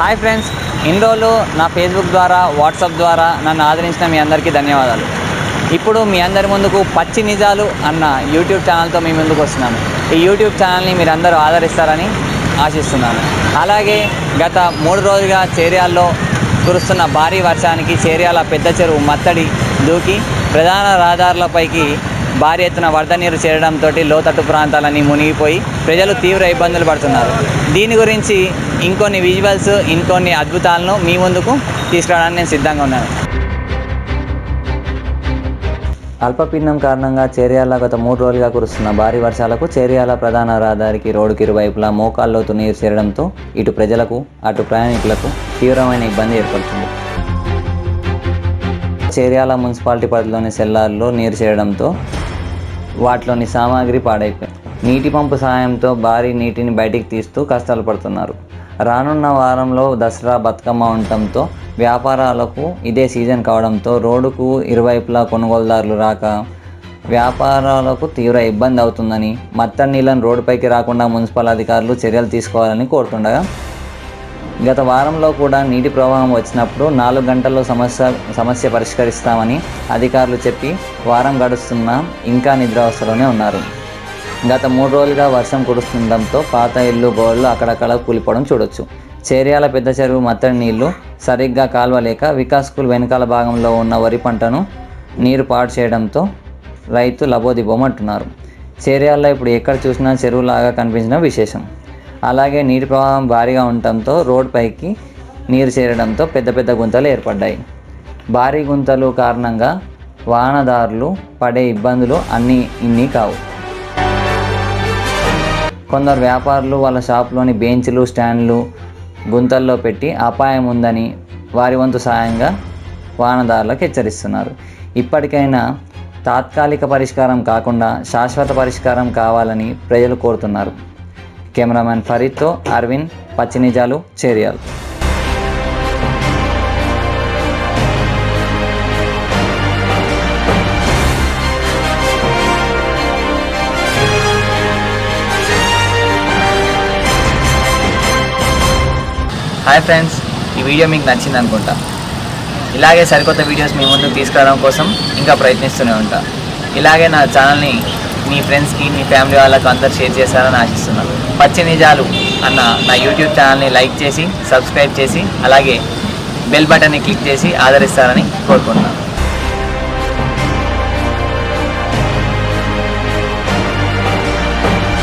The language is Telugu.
హాయ్ ఫ్రెండ్స్ ఇన్ని రోజులు నా ఫేస్బుక్ ద్వారా వాట్సాప్ ద్వారా నన్ను ఆదరించిన మీ అందరికీ ధన్యవాదాలు. ఇప్పుడు మీ అందరి ముందుకు పచ్చి నిజాలు అన్న యూట్యూబ్ ఛానల్తో మీ ముందుకు వస్తున్నాను. ఈ యూట్యూబ్ ఛానల్ని మీరు అందరూ ఆదరిస్తారని ఆశిస్తున్నాను. అలాగే గత మూడు రోజులుగా చేర్యాల్లో కురుస్తున్న భారీ వర్షానికి చేర్యాల పెద్ద చెరువు మత్తడి దూకి ప్రధాన రహదారులపైకి భారీ ఎత్తున వరద నీరు చేరడంతో లోతట్టు ప్రాంతాలన్నీ మునిగిపోయి ప్రజలు తీవ్ర ఇబ్బందులు పడుతున్నారు. దీని గురించి ఇంకొన్ని విజువల్స్ ఇంకొన్ని అద్భుతాలను మీ ముందుకు తీసుకురావడానికి నేను సిద్ధంగా ఉన్నాను. అల్పపీడనం కారణంగా చేర్యాల గత మూడు రోజులుగా కురుస్తున్న భారీ వర్షాలకు చేర్యాల ప్రధాన రహదారికి రోడ్డుకి ఇరువైపులా మోకాల్లోతు నీరు చేరడంతో ఇటు ప్రజలకు అటు ప్రయాణికులకు తీవ్రమైన ఇబ్బంది ఏర్పడుతుంది. చేర్యాల మున్సిపాలిటీ పరిధిలోని సెల్లార్లో నీరు చేరడంతో వాటిలోని సామాగ్రి పాడైపోయింది నీటి పంపు సహాయంతో భారీ నీటిని బయటికి తీస్తూ కష్టాలు పడుతున్నారు. రానున్న వారంలో దసరా బతుకమ్మ ఉండటంతో వ్యాపారాలకు ఇదే సీజన్ కావడంతో రోడ్డుకు ఇరువైపులా కొనుగోలుదారులు రాక వ్యాపారాలకు తీవ్ర ఇబ్బంది అవుతుందని మత్తడి నీళ్ళను రోడ్డుపైకి రాకుండా మున్సిపల్ అధికారులు చర్యలు తీసుకోవాలని కోరుతుండగా గత వారంలో కూడా నీటి ప్రవాహం వచ్చినప్పుడు నాలుగు గంటల్లో సమస్య సమస్య పరిష్కరిస్తామని అధికారులు చెప్పి వారం గడుస్తున్నా ఇంకా నిద్రావస్థలోనే ఉన్నారు. గత మూడు రోజులుగా వర్షం కురుస్తుండటంతో పాత ఇల్లు గోళ్ళు అక్కడక్కడ కూలిపోవడం చూడొచ్చు. చేర్యాల పెద్ద చెరువు మత్తడి నీళ్ళు సరిగ్గా కాల్వలేక వికాస్ స్కూల్ వెనకాల భాగంలో ఉన్న వరి పంటను నీరు పాడు చేయడంతో రైతు లబోదిబోమంటున్నారు. చేర్యాల్లో ఇప్పుడు ఎక్కడ చూసినా చెరువులాగా కనిపించిన విశేషం. అలాగే నీటి ప్రవాహం భారీగా ఉండటంతో రోడ్డుపైకి నీరు చేరడంతో పెద్ద పెద్ద గుంతలు ఏర్పడ్డాయి. భారీ గుంతలు కారణంగా వాహనదారులు పడే ఇబ్బందులు అన్నీ ఇన్ని కావు. కొందరు వ్యాపారులు వాళ్ళ షాప్లోని బెంచ్లు స్టాండ్లు గుంతల్లో పెట్టి అపాయం ఉందని వారి వంతు సాయంగా వాహనదారులకు హెచ్చరిస్తున్నారు. ఇప్పటికైనా తాత్కాలిక పరిష్కారం కాకుండా శాశ్వత పరిష్కారం కావాలని ప్రజలు కోరుతున్నారు. కెమెరామెన్ ఫరీద్తో అరవింద్ పచ్చినిజాలు చేరియాలు. హాయ్ ఫ్రెండ్స్ ఈ వీడియో మీకు నచ్చింది అనుకుంటా. ఇలాగే సరికొత్త వీడియోస్ మీ ముందుకు తీసుకురావడం కోసం ఇంకా ప్రయత్నిస్తూనే ఉంటా. ఇలాగే నా ఛానల్ని మీ ఫ్రెండ్స్కి మీ ఫ్యామిలీ వాళ్ళకు అందరు షేర్ చేస్తారని ఆశిస్తున్నాను పచ్చి నిజాలు అన్న నా యూట్యూబ్ ఛానల్ని లైక్ చేసి సబ్స్క్రైబ్ చేసి అలాగే బెల్ బటన్ని క్లిక్ చేసి ఆదరిస్తారని కోరుకుంటున్నాను